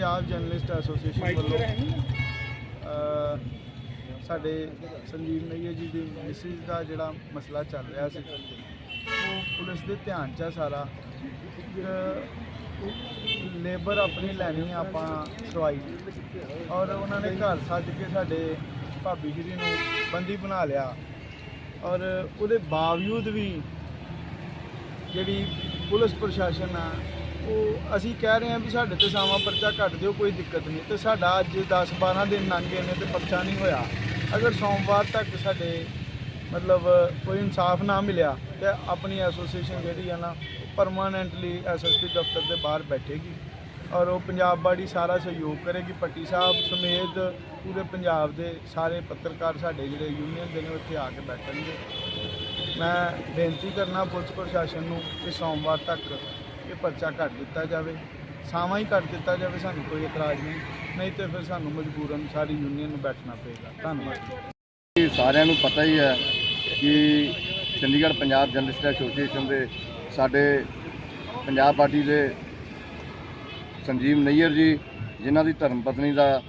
Punjab journalist association ਵੱਲੋਂ ਸਾਡੇ ਸੰਜੀਵ ਨਈਆ ਜੀ ਦੀ ਮਿਸਿਸ ਦਾ ਜਿਹੜਾ ਮਸਲਾ ਚੱਲ ਰਿਹਾ ਸੀ ਉਹ ਪੁਲਿਸ ਦੇ ਧਿਆਨ 'ਚ ਆ ਸਾਰਾ। ਲੇਬਰ ਆਪਣੀ ਲੈਣੀ ਆ ਆਪਾਂ ਸਵਾਈ ਔਰ ਉਹਨਾਂ ਨੇ ਘਰ ਸੱਜ ਕੇ ਸਾਡੇ ਭਾਬੀ ਜੀ ਨੂੰ ਬੰਦੀ ਬਣਾ ਲਿਆ। ਔਰ ਉਹਦੇ ਬਾਵਜੂਦ ਵੀ ਜਿਹੜੀ ਪੁਲਿਸ ਪ੍ਰਸ਼ਾਸਨ ਆ ਉਹ ਅਸੀਂ ਕਹਿ ਰਹੇ ਹਾਂ ਵੀ ਸਾਡੇ ਤੇ ਸਾਵਾਂ ਪਰਚਾ ਕੱਟ ਦਿਓ, ਕੋਈ ਦਿੱਕਤ ਨਹੀਂ। ਤੇ ਸਾਡਾ ਅੱਜ 10 12 ਦਿਨ ਲੰਘ ਗਏ ਨੇ ਤੇ ਪਰਚਾ ਨਹੀਂ ਹੋਇਆ। ਅਗਰ ਸੋਮਵਾਰ ਤੱਕ ਸਾਡੇ ਮਤਲਬ ਕੋਈ ਇਨਸਾਫ ਨਾ ਮਿਲਿਆ, ਤੇ ਆਪਣੀ ਐਸੋਸੀਏਸ਼ਨ ਜਿਹੜੀ ਆ ਨਾ ਪਰਮਾਨੈਂਟਲੀ ਐਸਐਸਪੀ ਦਫ਼ਤਰ ਦੇ ਬਾਹਰ ਬੈਠੇਗੀ। ਔਰ ਉਹ ਪੰਜਾਬ ਬਾੜੀ ਸਾਰਾ ਸਹਿਯੋਗ ਕਰੇਗੀ। ਪੱਟੀ ਸਾਹਿਬ ਸਮੇਤ ਪੂਰੇ ਪੰਜਾਬ ਦੇ ਸਾਰੇ ਪੱਤਰਕਾਰ ਸਾਡੇ ਜਿਹੜੇ ਯੂਨੀਅਨ ਦੇ ਨੇ ਉੱਥੇ ਆ ਕੇ ਬੈਠਣਗੇ। ਮੈਂ ਬੇਨਤੀ ਕਰਨਾ ਪੁਲਿਸ ਪ੍ਰਸ਼ਾਸਨ ਨੂੰ ਕਿ ਸੋਮਵਾਰ ਤੱਕ ਇਹ ਪਰਚਾ ਕੱਟ ਦਿੱਤਾ ਜਾਵੇ, ਸਾਵਾਂ ਹੀ ਕੱਟ ਦਿੱਤਾ ਜਾਵੇ, ਸਾਨੂੰ ਕੋਈ ਇਤਰਾਜ਼ ਨਹੀਂ। ਨਹੀਂ ਤੇ ਫਿਰ ਸਾਨੂੰ ਮਜਬੂਰਨ ਸਾਰੀ ਯੂਨੀਅਨ ਨੂੰ ਬੈਠਣਾ ਪਏਗਾ। ਧੰਨਵਾਦ। ਸਾਰਿਆਂ ਨੂੰ ਪਤਾ ਹੀ ਹੈ ਕਿ ਚੰਡੀਗੜ੍ਹ ਪੰਜਾਬ ਜਰਨਲਿਸਟ ਐਸੋਸੀਏਸ਼ਨ ਦੇ ਸਾਡੇ ਪੰਜਾਬ ਪਾਰਟੀ ਦੇ ਸੰਜੀਵ ਨਈਅਰ ਜੀ, ਜਿਨ੍ਹਾਂ ਦੀ ਧਰਮ ਪਤਨੀ ਦਾ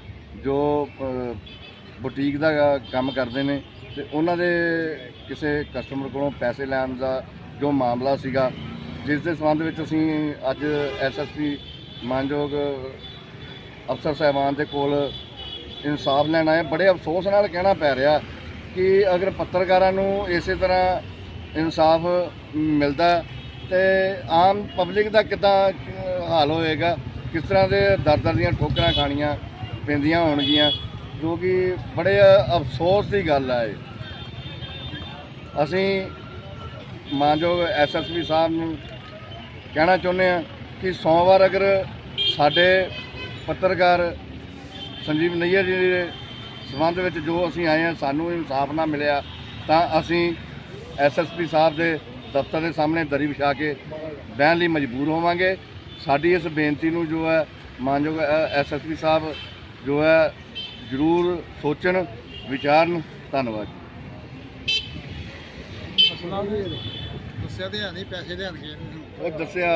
ਜੋ ਬੁਟੀਕ ਦਾ ਕੰਮ ਕਰਦੇ ਨੇ ਤੇ ਉਹਨਾਂ ਦੇ ਕਿਸੇ ਕਸਟਮਰ ਕੋਲੋਂ ਪੈਸੇ ਲੈਣ ਦਾ ਜੋ ਮਾਮਲਾ ਸੀਗਾ ਜਿਸ ਦੇ ਸੰਬੰਧ ਵਿੱਚ ਅਸੀਂ ਅੱਜ ਐਸਐਸਪੀ ਮਾਨਯੋਗ ਅਫਸਰ ਸਾਹਿਬਾਨ ਦੇ ਕੋਲ ਇਨਸਾਫ ਲੈਣ ਆਏ ਬੜੇ ਅਫਸੋਸ ਨਾਲ ਕਹਿਣਾ ਪੈ ਰਿਹਾ ਕਿ ਅਗਰ ਪੱਤਰਕਾਰਾਂ ਨੂੰ ਇਸੇ ਤਰ੍ਹਾਂ ਇਨਸਾਫ ਮਿਲਦਾ ਤੇ ਆਮ ਪਬਲਿਕ ਦਾ ਕਿੱਦਾਂ ਹਾਲ ਹੋਏਗਾ? ਕਿਸ ਤਰ੍ਹਾਂ ਦੇ ਦਰ ਦਰ ਦੀਆਂ ਠੋਕਰਾਂ ਖਾਣੀਆਂ ਪੈਂਦੀਆਂ ਹੋਣਗੀਆਂ? ਜੋ ਕਿ ਬੜੇ ਅਫਸੋਸ ਦੀ ਗੱਲ ਹੈ ਅਸੀਂ ਮਾਨਯੋਗ ਐਸਐਸਪੀ ਸਾਹਿਬ ਨੂੰ ਕਹਿਣਾ ਚਾਹੁੰਦੇ ਹਾਂ ਕਿ ਸੋਮਵਾਰ ਅਗਰ ਸਾਡੇ ਪੱਤਰਕਾਰ ਸੰਜੀਵ ਨਈਅਰ ਜੀ ਦੇ ਸਬੰਧ ਵਿੱਚ ਜੋ ਅਸੀਂ ਆਏ ਹਾਂ, ਸਾਨੂੰ ਇਨਸਾਫ ਨਾ ਮਿਲਿਆ, ਤਾਂ ਅਸੀਂ ਐਸਐਸਪੀ ਸਾਹਿਬ ਦੇ ਦਫ਼ਤਰ ਦੇ ਸਾਹਮਣੇ ਦਰੀ ਵਿਛਾ ਕੇ ਬਹਿਣ ਲਈ ਮਜਬੂਰ ਹੋਵਾਂਗੇ। ਸਾਡੀ ਇਸ ਬੇਨਤੀ ਨੂੰ ਜੋ ਹੈ, ਮਾਨਯੋਗ ਐਸਐਸਪੀ ਸਾਹਿਬ ਜੋ ਹੈ, ਜ਼ਰੂਰ ਸੋਚਣ, ਵਿਚਾਰਨ। ਧੰਨਵਾਦ ਦੱਸਿਆ ਤੇ ਨਹੀਂ, ਪੈਸੇ ਲੈਣਗੇ ਦੱਸਿਆ